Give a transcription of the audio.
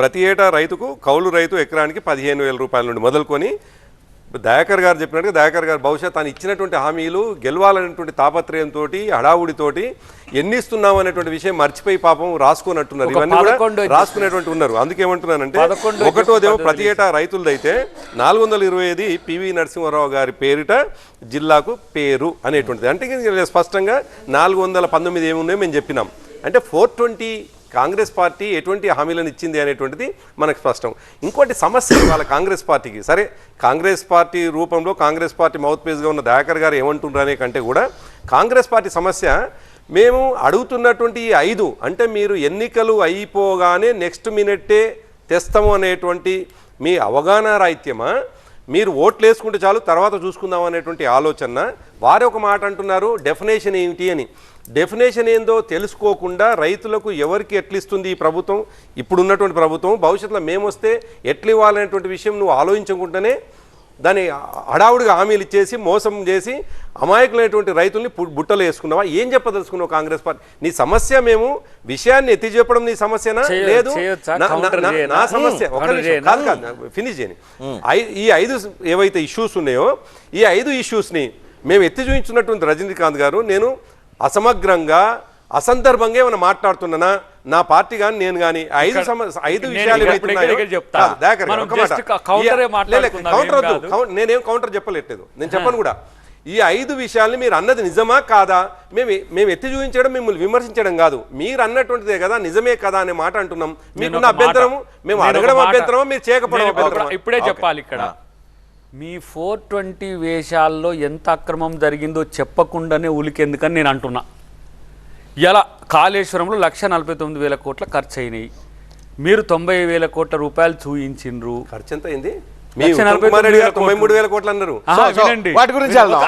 ప్రతి ఏటా రైతుకు కౌలు రైతు ఎకరానికి పదిహేను వేల రూపాయల నుండి మొదలుకొని దయాకర్ గారు చెప్పినట్టుగా దయాకర్ గారు బహుశా తాను ఇచ్చినటువంటి హామీలు గెలవాలనేటువంటి తాపత్రయంతో హడావుడితోటి ఎన్ని ఇస్తున్నాం అనేటువంటి విషయం మర్చిపోయి పాపం రాసుకున్నట్టున్నారు. ఇవన్నీ కూడా రాసుకునేటువంటి ఉన్నారు. అందుకేమంటున్నానంటే ఒకటోదేమో ప్రతి ఏటా రైతులదైతే నాలుగు వందల ఇరవై ఐదు పివి నరసింహారావు గారి పేరిట జిల్లాకు పేరు అనేటువంటిది. అంటే స్పష్టంగా నాలుగు వందల పంతొమ్మిది ఏమున్నాయో మేము చెప్పినాం. అంటే ఫోర్ ట్వంటీ కాంగ్రెస్ పార్టీ ఎటువంటి హామీలను ఇచ్చింది అనేటువంటిది మనకు స్పష్టం. ఇంకోటి సమస్య వాళ్ళ కాంగ్రెస్ పార్టీకి. సరే కాంగ్రెస్ పార్టీ రూపంలో కాంగ్రెస్ పార్టీ మౌత్ పేజ్గా ఉన్న దయాకర్ గారు ఏమంటున్నారనే కంటే కూడా కాంగ్రెస్ పార్టీ సమస్య మేము అడుగుతున్నటువంటి ఈ ఐదు అంటే మీరు ఎన్నికలు అయిపోగానే నెక్స్ట్ మినిట్టే తెస్తాము అనేటువంటి మీ అవగాహన రాహిత్యమా? మీరు ఓట్లు వేసుకుంటే చాలు తర్వాత చూసుకుందాం అనేటువంటి ఆలోచన. వారే ఒక మాట అంటున్నారు డెఫినేషన్ ఏమిటి అని. డెఫినేషన్ ఏందో తెలుసుకోకుండా రైతులకు ఎవరికి ఎట్లిస్తుంది ఈ ప్రభుత్వం? ఇప్పుడున్నటువంటి ప్రభుత్వం భవిష్యత్తులో మేము వస్తే ఎట్లు ఇవ్వాలనేటువంటి విషయం నువ్వు ఆలోచించకుండానే దాన్ని హడావుడిగా హామీలు ఇచ్చేసి మోసం చేసి అమాయకులైనటువంటి రైతుల్ని బుట్టలు వేసుకున్నావా? ఏం చెప్పదలుచుకున్నావు కాంగ్రెస్ పార్టీ? నీ సమస్య మేము విషయాన్ని ఎత్తి చెప్పడం నీ సమస్యనా? లేదు? నా- సమస్య. ఒక? కాదు కాదు ఫినిష్ చేయని. ఈ ఐదు ఏవైతే ఇష్యూస్ ఉన్నాయో ఈ ఐదు ఇష్యూస్ని మేము ఎత్తి చూపించున్నటువంటి రజనీకాంత్ గారు నేను అసమగ్రంగా అసందర్భంగా ఏమైనా మాట్లాడుతున్నానా? నా పార్టీ కానీ నేను కానీ ఐదు ఐదు విషయాలు కౌంటర్ నేనేం కౌంటర్ చెప్పలేదు నేను చెప్పను కూడా. ఈ ఐదు విషయాల్ని మీరు అన్నది నిజమా కాదా? మేము మేము ఎత్తి చూపించడం మిమ్మల్ని విమర్శించడం కాదు. మీరు అన్నటువంటిదే కదా నిజమే కదా అనే మాట అంటున్నాం. మీకున్న మాట- అభ్యంతరము? మేము అడగడం అభ్యంతరమా? మీరు చేయకపోవడం ఇప్పుడే. చెప్పాలి ఇక్కడ. మీ ఫోర్ ట్వంటీ వేషాల్లో ఎంత అక్రమం జరిగిందో చెప్పకుండానే ఉలికెందుకని నేను అంటున్నా. ఇలా కాళేశ్వరంలో లక్ష నలభై తొమ్మిది వేల కోట్ల ఖర్చు అయినాయి మీరు తొంభై వేల కోట్ల రూపాయలు చూయించిండ్రు. ఖర్చు ఎంత అయింది లక్ష నలభై తొమ్మిది తొంభై మూడు వేల కోట్లు అన్నారు. వాటి గురించి వెళ్దాం.